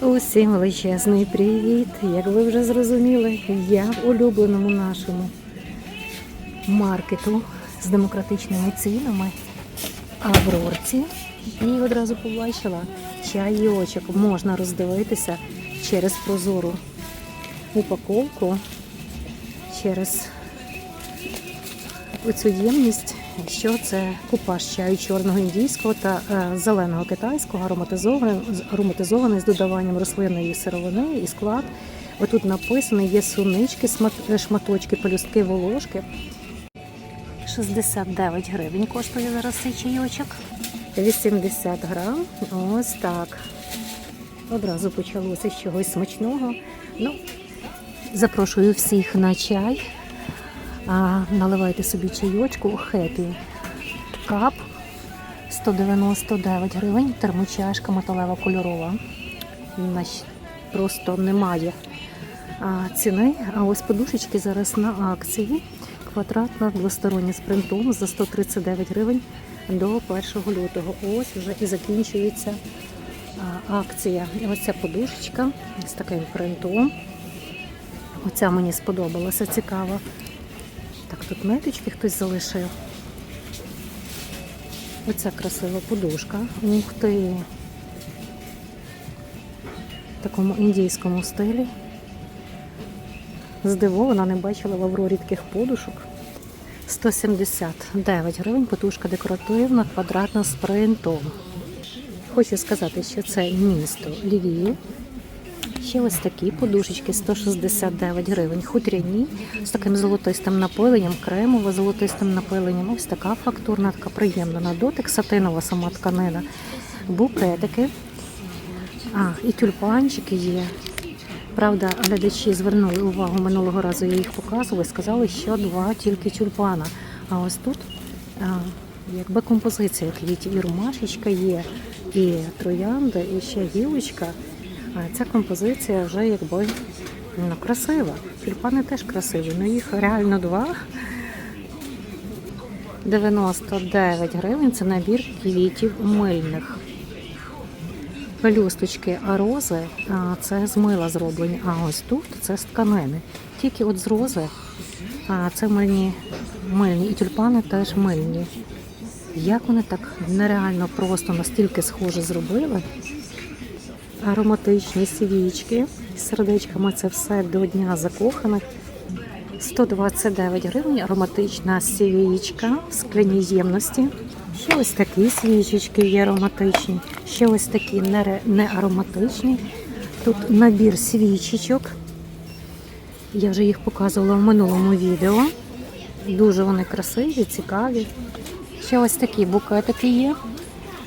Усім величезний привіт! Як ви вже зрозуміли, я в улюбленому нашому маркету з демократичними цінами Аврорці. І одразу побачила чайочок. Можна роздивитися через прозору упаковку, через оцю ємність, що це купаж чаю чорного індійського та е, зеленого китайського, ароматизований, ароматизований з додаванням рослинної сировини і склад. Отут написано, є сунички, е, шматочки, пелюстки, волошки. 69 гривень коштує зараз цей чайочок. 80 грам. Ось так. Одразу почалося з чогось смачного. Ну, запрошую всіх на чай. А, наливайте собі чайочку Happy Cup 199 гривень, термочашка металева кольорова. Просто немає ціни. А ось подушечки зараз на акції. Квадратна двостороння з принтом за 139 гривень до 1 лютого. Ось вже і закінчується акція. Ось ця подушечка з таким принтом. Оця мені сподобалася, цікава. Так, тут ниточки хтось залишив. Оця красива подушка. Ух ти. В такому індійському стилі. Здивована, не бачила в Аврорі таких подушок. 179 гривень, подушка декоративна, квадратна з принтом. Хочу сказати, що це місто Львів. Ще ось такі подушечки 169 гривень. Хутряні з таким золотистим напиленням, кремово золотистим напиленням. Ось така фактурна, така приємна на дотик, сатинова сама тканина. Букетики. А, і тюльпанчики є. Правда, глядачі звернули увагу минулого разу, я їх показувала, сказали, що два тільки тюльпана. А ось тут а, якби композиція квітів. І ромашечка є, і троянда, і ще гілочка. Ця композиція вже якби ну, красива. Тюльпани теж красиві, але їх реально два. 99 гривень це набір квітів мильних. Пелюсточки рози це з мила зроблені, а ось тут це з тканини. Тільки от з рози а, це мильні, мильні, і тюльпани теж мильні. Як вони так нереально просто настільки схоже зробили? Ароматичні свічки з сердечками це все до Дня закоханих. 129 гривень ароматична свічка в скляній ємності. Ще ось такі свічечки є ароматичні, ще ось такі не, не ароматичні. Тут набір свічечок. Я вже їх показувала в минулому відео. Дуже вони красиві, цікаві. Ще ось такі букетики є.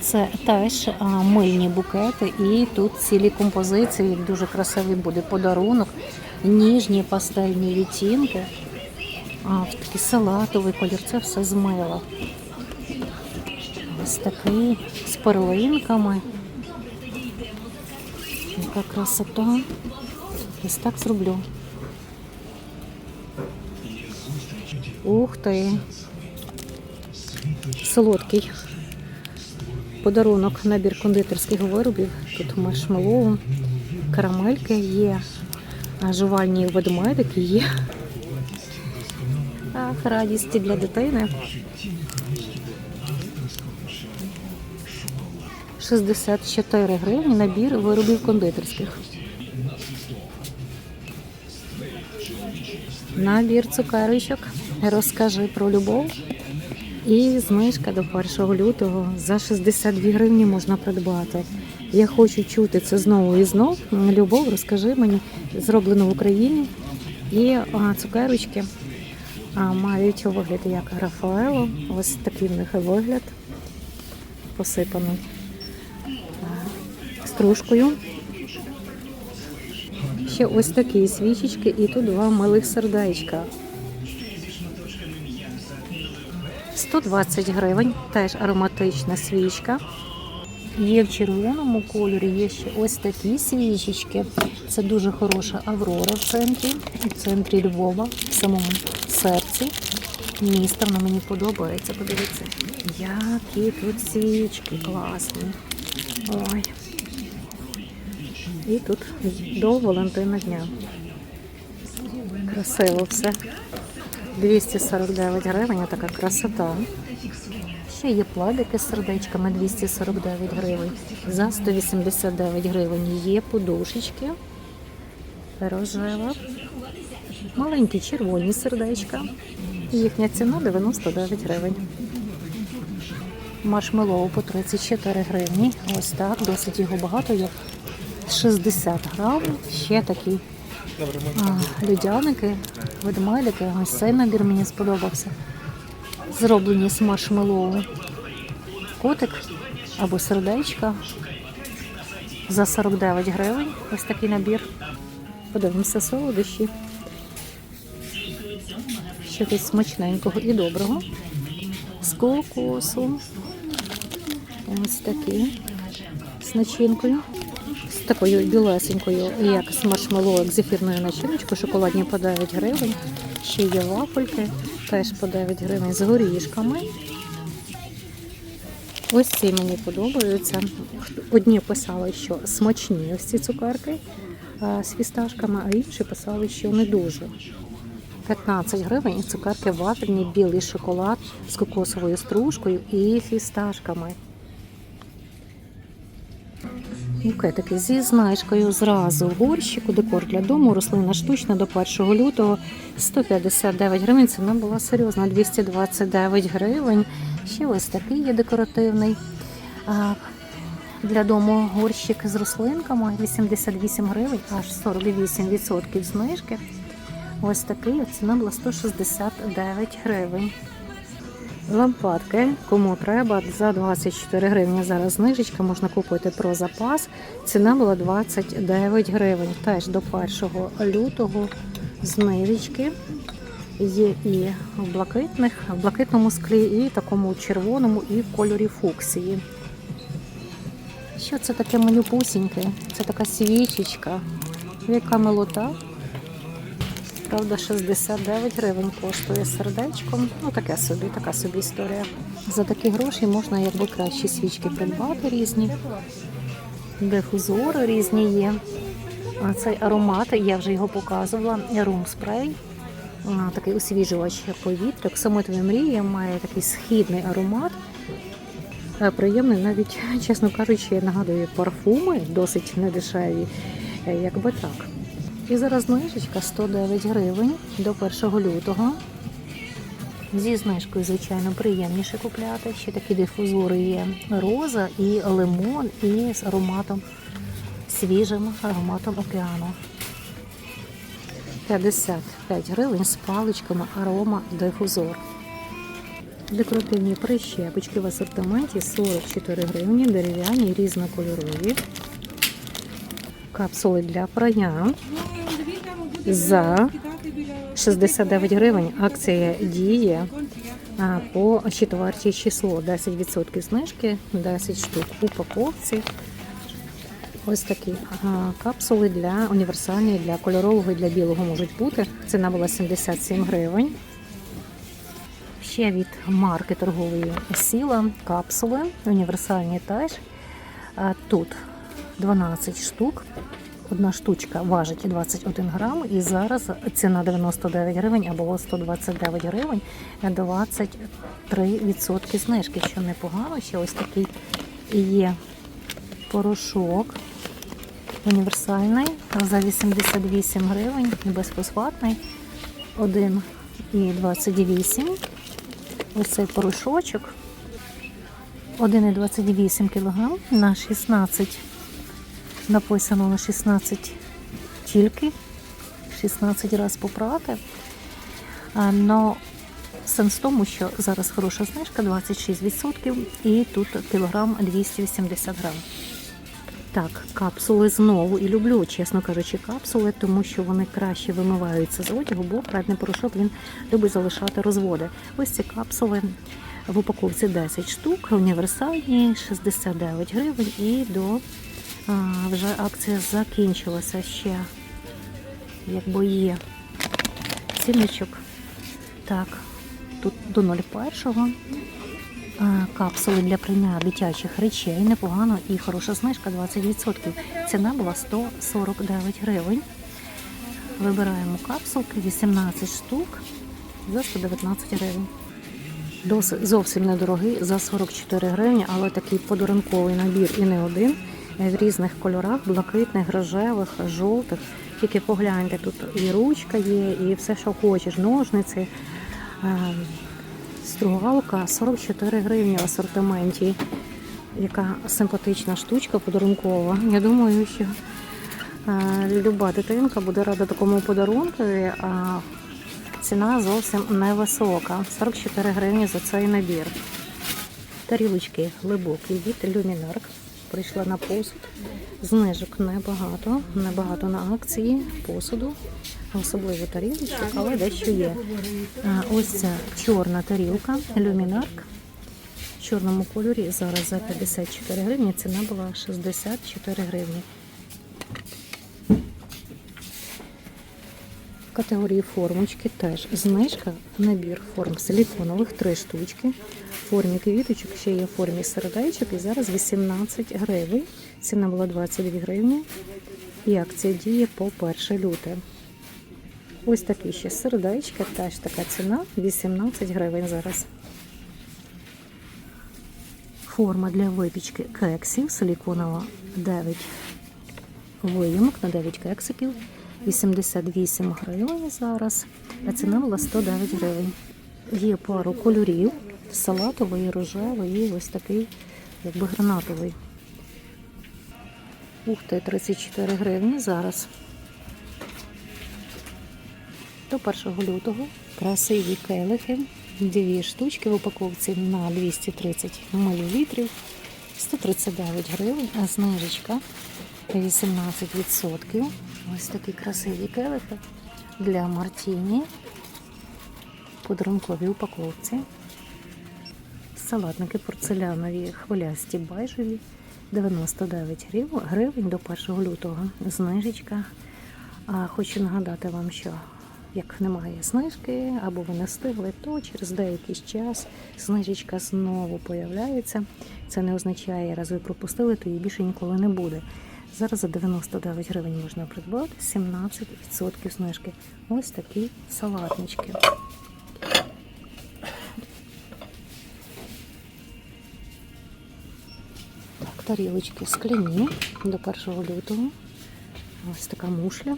Це теж мильні букети, і тут цілі композиції. Дуже красивий буде подарунок, ніжні пастельні відтінки. А, в такий салатовий колір. Це все з мила. Ось такий з перлинками. Яка красота. Ось так зроблю. Ух ти. Солодкий подарунок, набір кондитерських виробів. Тут маршмеллоу, карамельки є, жувальні ведмедики є. Ах, радість для дитини. 64 гривні набір виробів кондитерських. Набір цукерочок. Розкажи про любов. І знижка до 1 лютого за 62 гривні можна придбати. Я хочу чути це знову і знов. Любов, розкажи мені, зроблено в Україні. І цукерочки мають вигляд як Рафаело. Ось такий в них вигляд посипаний стружкою. Ще ось такі свічечки, і тут два милих сердечка. 120 гривень, теж ароматична свічка. Є в червоному кольорі, є ще ось такі свічечки. Це дуже хороша аврора в центрі, в центрі Львова, в самому серці міста. Вона мені подобається. Подивіться, які тут свічки класні. Ой. І тут до Валентина дня. Красиво все. 249 гривень, така красота. Ще є пледики з сердечками 249 гривень. За 189 гривень є подушечки. Рожева. Маленькі червоні сердечка. Їхня ціна 99 гривень. Маршмеллоу по 34 гривні. Ось так, досить його багато є. 60 грам. Ще такі а, людяники, ведмедики. Ось цей набір мені сподобався. Зроблені з маршмеллоу. Котик або сердечка. За 49 гривень. Ось такий набір. Подивимося солодощі. Щось смачненького і доброго. З кокосом. Ось такі з начинкою. Такою білесенькою, як з маршмеллоу, як з ефірною начиночкою. Шоколадні по 9 гривень. Ще є вафельки, теж по 9 гривень з горішками. Ось ці мені подобаються. Одні писали, що смачні ось ці цукерки з фісташками, а інші писали, що не дуже. 15 гривень і цукерки вафельні, білий шоколад з кокосовою стружкою і фісташками. Букетики зі знижкою зразу горщику, декор для дому, рослина штучна до 1 лютого 159 гривень. Ціна була серйозна, 229 гривень. Ще ось такий є декоративний. Для дому горщик з рослинками 88 гривень, аж 48% знижки. Ось такий ціна була 169 гривень. Лампадки, кому треба, за 24 гривні зараз знижечка, можна купити про запас. Ціна була 29 гривень. Теж до 1 лютого знижечки. Є і в блакитних, в блакитному склі, і такому червоному, і в кольорі фуксії. Що це таке малюпусіньке? Це така свічечка. Яка милота. Правда, 69 гривень коштує сердечком. Ну, таке собі, така собі історія. За такі гроші можна якби кращі свічки придбати різні. Дифузори різні є. А цей аромат, я вже його показувала. Рум спрей. Такий освіжувач повітря. Самотові мрії має такий східний аромат. Е, Приємний, навіть, чесно кажучи, нагадує парфуми, досить недешеві, е, якби так. І зараз знижечка 109 гривень до 1 лютого. Зі знижкою, звичайно, приємніше купляти. Ще такі дифузори є роза і лимон, і з ароматом свіжим ароматом океану. 55 гривень з паличками арома дифузор. Декоративні прищепочки в асортименті 44 гривні, дерев'яні, різнокольорові. Капсули для прання за 69 гривень. Акція діє по четвертій число. 10% знижки, 10 штук в упаковці. Ось такі капсули для універсальні, для кольорового і для білого можуть бути. Ціна була 77 гривень. Ще від марки торгової сіла капсули універсальні теж. Тут 12 штук. Одна штучка важить 21 грам, і зараз ціна 99 гривень або 129 гривень, 23% знижки, що непогано. Ще ось такий є порошок універсальний за 88 гривень, безфосфатний, 1,28. Ось цей порошочок 1,28 кг на 16 написано на 16 тільки, 16 разів попрати. Но сенс в тому, що зараз хороша знижка 26% і тут кілограм 280 грам. Так, капсули знову і люблю, чесно кажучи, капсули, тому що вони краще вимиваються з одягу, бо крадний порошок він любить залишати розводи. Ось ці капсули в упаковці 10 штук, універсальні, 69 гривень і до вже акція закінчилася ще, якби є цінничок. Так, тут до 01. А, Капсули для прийняття дитячих речей непогано і хороша знижка 20%. Ціна була 149 гривень. Вибираємо капсулки 18 штук за 119 гривень. Досить зовсім недорогий за 44 гривні, але такий подарунковий набір і не один. Е, В різних кольорах, блакитних, рожевих, жовтих. Тільки погляньте, тут і ручка є, і все, що хочеш, ножниці. Е, Стругалка 44 гривні в асортименті. Яка симпатична штучка подарункова. Я думаю, що е, люба дитинка буде рада такому подарункові, а ціна зовсім невисока. 44 гривні за цей набір. Тарілочки глибокі від Люмінарк. Прийшла на посуд. Знижок небагато, небагато на акції посуду, особливо тарілочок, але дещо є. Ось ця чорна тарілка Люмінарк. В чорному кольорі зараз за 54 гривні. Ціна була 64 гривні. В категорії формочки теж знижка, набір форм силіконових, три штучки. Формі квіточок ще є в формі сердечок і зараз 18 гривень. Ціна була 22 гривні. І акція діє по 1 люте. Ось такі ще сердечки, теж така ціна 18 гривень зараз. Форма для випічки кексів силіконова 9 виямок на 9 кексиків. 88 гривень зараз, а ціна була 109 гривень. Є пару кольорів: салатовий, рожевий і ось такий, якби гранатовий. Ух ти, 34 гривні зараз. До 1 лютого красиві келихи. Дві штучки в упаковці на 230 мл. 139 гривень, а знижечка 18%. Ось такі красиві келихи для Мартіні. Подарункові упаковці. Салатники порцелянові хвилясті байжеві 99 гривень до 1 лютого. Знижечка. А хочу нагадати вам, що як немає знижки або ви не встигли, то через деякий час знижечка знову появляється. Це не означає, раз ви пропустили, то її більше ніколи не буде. Зараз за 99 гривень можна придбати 17% знижки. Ось такі салатнички. Тарілочки скляні до 1 лютого. Ось така мушля.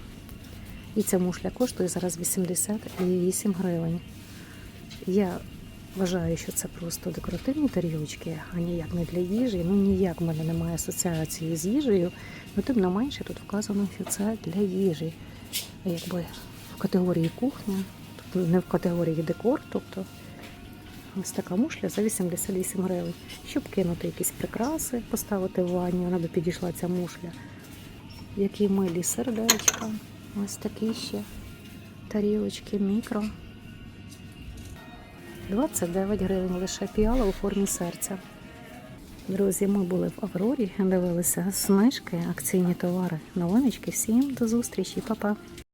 І ця мушля коштує зараз 88 гривень. Я вважаю, що це просто декоративні тарілочки, а ніяк не для їжі. Ну ніяк в мене немає асоціації з їжею. Ну, тим не менше, тут вказано, що це для їжі. Якби в категорії кухня, тобто не в категорії декор, тобто ось така мушля за 88 гривень. Щоб кинути якісь прикраси, поставити в ванні, вона би підійшла ця мушля. Які милі сердечка. Ось такі ще тарілочки мікро. 29 гривень лише піала у формі серця. Друзі, ми були в Аврорі, дивилися знижки, акційні товари, новиночки. Всім до зустрічі, Па-па!